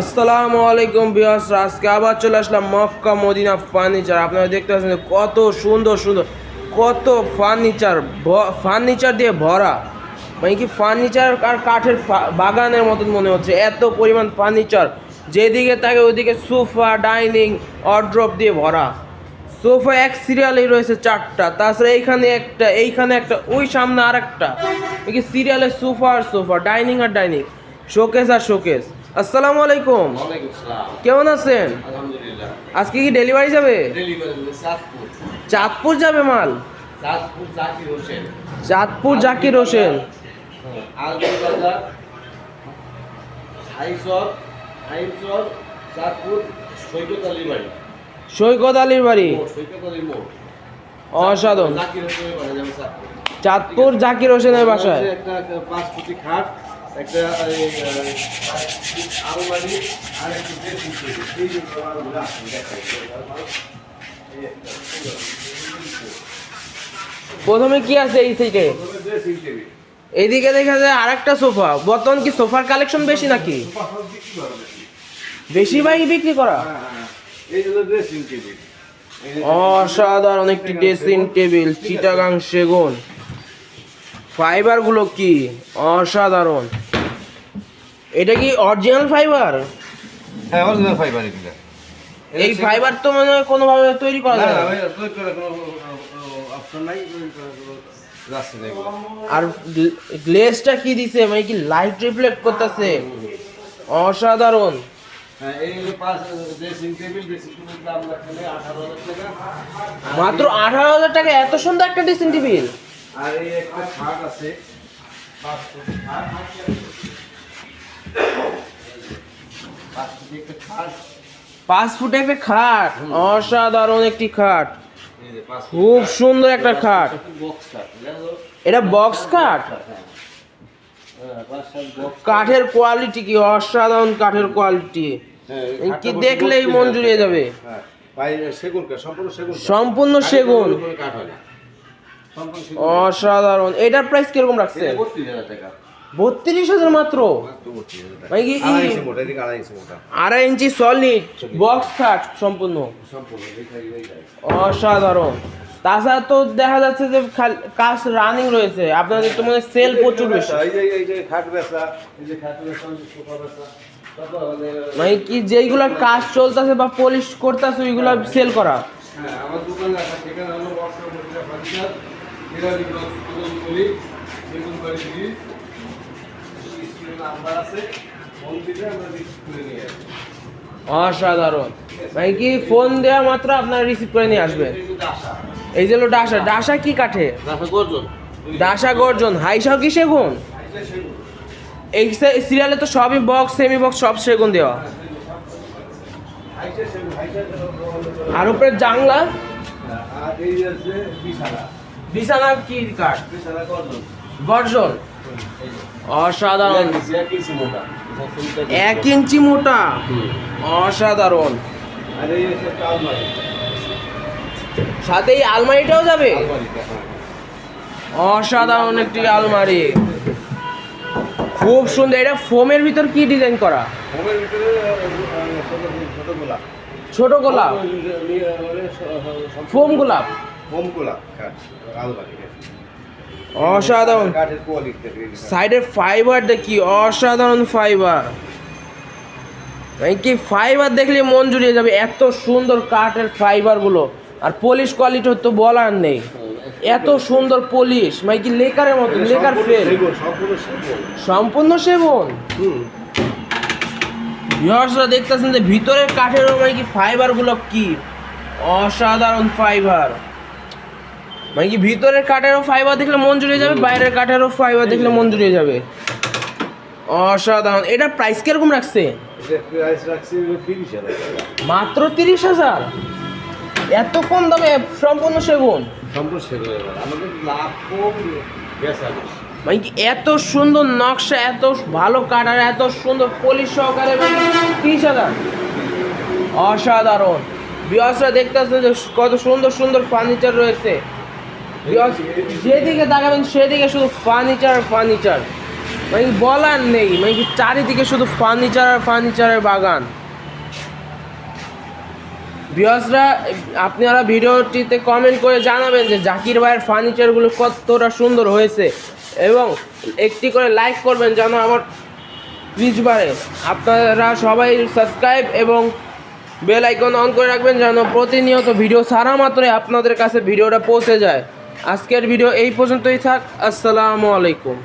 আসসালামু আলাইকুম বিয়াস আজকে আবার চলে আসলাম মক্কা মদিনা ফার্নিচার আপনারা দেখতে পাচ্ছেন কত সুন্দর সুন্দর, কত ফার্নিচার ফার্নিচার দিয়ে ভরা। মানে কি ফার্নিচার আর কাঠের বাগানের মতন মনে হচ্ছে। এত পরিমাণ ফার্নিচার যেদিকে থাকে ওইদিকে সোফা, ডাইনিং অড্রপ দিয়ে ভরা। সোফা এক সিরিয়ালেই রয়েছে চারটা, তাছাড়া এইখানে একটা এইখানে একটা, ওই সামনে আর একটা কি সিরিয়ালের সোফা আর সোফা, ডাইনিং আর ডাইনিং। শোকেস আর শোকেস। আসসালামু আলাইকুম। কেমন আছেন? আজকে কি ডেলিভারি যাবে? চাঁদপুর। যাবে মাল? চাঁদপুর জাকির হোসেন। চাঁদপুর সৈকত আলীর বাড়ি। অসাধারণ। চাঁদপুর জাকির হোসেনের বাসায়। একটা একটা পাঁচ ফুটি খাট। একটা আলমারি আর একটা ড্রেসিং টেবিল এই যে মালগুলো আছে দেখাই। এই একটা প্রথমে কি আছে এই টেবিল এইদিকে দেখা যায় আর একটা সোফা। বর্তমান কি সোফার কালেকশন বেশি নাকি? বেশি। বাইক বিক্রি করা? হলো ড্রেসিং টেবিল অসাধারণ একটি ড্রেসিং টেবিল চিটাগাং সেগুন। ফাইবারগুলো কি? অসাধারণ। এটা কি অরিজিনাল ফাইবার হ্যাঁ অরিজিনাল ফাইবার এগুলো। এই ফাইবার তো মানে কোনোভাবে তৈরি করা যায় না। তৈরি করার কোনো অপশন নাই আর গ্লেজটা কি দিছে? মানে কি লাইট রিফ্লেক্ট করতেছে? অসাধারণ। হ্যাঁ মাত্র আঠারো হাজার টাকা এত সুন্দর একটা ড্রেসিং টেবিল আর এই একটা আছে পাঁচ ফুটি একটা খাট অসাধারণ একটি খাট। খুব সুন্দর একটা খাট। এটা বক্স খাট? কাঠের কোয়ালিটি কি অসাধারণ কাঠের কোয়ালিটি কি দেখলেই মন জুড়িয়ে যাবে। সম্পূর্ণ সেগুন। অসাধারণ। এটার প্রাইস কীরকম রাখছে টাকা। বত্রিশ হাজার মাত্র? মানে কি আড়াই ইঞ্চি সলিড বক্স খাট সম্পূর্ণ। অসাধারণ। তাছাড়া তো দেখা যাচ্ছে যে কাজ রানিং রয়েছে। আপনাদের তো মনে সেল প্রচুর বেশি। মানে কি যেইগুলোর কাজ চলতেছে বা পলিশ করতেছে ওইগুলো সেল করা? হ্যাঁ আমার দোকানে আছে সেখানে হলো বর্ষা বর্ষা ফার্নিচার নাম্বার আছে ফোন দিলে আমরা রিসিভ করে নিয়ে আসব। অসাধারণ। মানে কি ফোন দেওয়া মাত্র আপনারা রিসিভ করে নিয়ে আসবেন? এই যে ডাসা। ডাসা। কি কাঠে? ডাসা গর্জন। হাইসাও কি সেগুন? এই সিরিয়ালে তো সবই বক্স সেমি বক্স সব সেগুন দেওয়া। আর উপরে জাংলা বিছানা। কি কাঠ? গর্জন। অসাধারণ। এক ইঞ্চি মোটা। অসাধারণ। সাথে এই আলমারিটাও যাবে? হ্যাঁ। অসাধারণ একটি আলমারি। খুব সুন্দর। এটা ফোমের ভিতর কি ডিজাইন করা? ছোট গোলাপ ছোট গোলাপ ফোম গোলাপ? হোম গোলাপ কাঠ আলমারি অসাধারণ। সাইডের ফাইবার দেখি অসাধারণ ফাইবার কি ফাইবার দেখলে মন জুড়িয়ে যাবে এত সুন্দর কাঠের ফাইবারগুলো আর পলিশ কোয়ালিটি তো বলার নেই। এত সুন্দর পলিশ মানে কি লেকারের মতো লেকার ফেল সম্পূর্ণ সেবন ভিউয়ার্সরা দেখতেছেন যে ভিতরের কাঠের মানে কি ফাইবারগুলো কি? অসাধারণ ফাইবার মানে কি ভিতরের কাঠেরও ফাইবার দেখলে মন জুড়িয়ে যাবে বাইরের কাঠেরও ফাইবার দেখলে মন জুড়িয়ে যাবে। অসাধারণ। এটা প্রাইস কীরকম রাখছে? মাত্র তিরিশ হাজার? এত কম দামে সম্পূর্ণ সেগুন? সম্পূর্ণ সেগুন আমাদের লাভ কম মানে কি এত সুন্দর নকশা এত ভালো কাঠ আর এত সুন্দর পলিশ সহকারে তিরিশ হাজার? অসাধারণ। বিয়াসরা দেখতেছেন যে কত সুন্দর সুন্দর ফার্নিচার রয়েছে। যেদিকে তাকাবেন, সেদিকে শুধু ফার্নিচার ফার্নিচার মানে কি বলার নেই মানে কি চারিদিকে শুধু ফার্নিচার আর ফার্নিচারের বাগান। ভিউয়ার্সরা আপনারা ভিডিওটিতে কমেন্ট করে জানাবেন যে জাকির ভাইয়ের ফার্নিচারগুলো কতটা সুন্দর হয়েছে। এবং একটি করে লাইক করবেন যেন আমার রিচ বাড়ে আপনারা সবাই সাবস্ক্রাইব এবং বেল আইকন অন করে রাখবেন যেন প্রতিনিয়ত ভিডিও সারা মাত্রই আপনাদের কাছে ভিডিওটা পৌঁছে যায়। আজকের ভিডিও এই পর্যন্তই থাক। আসসালামু আলাইকুম।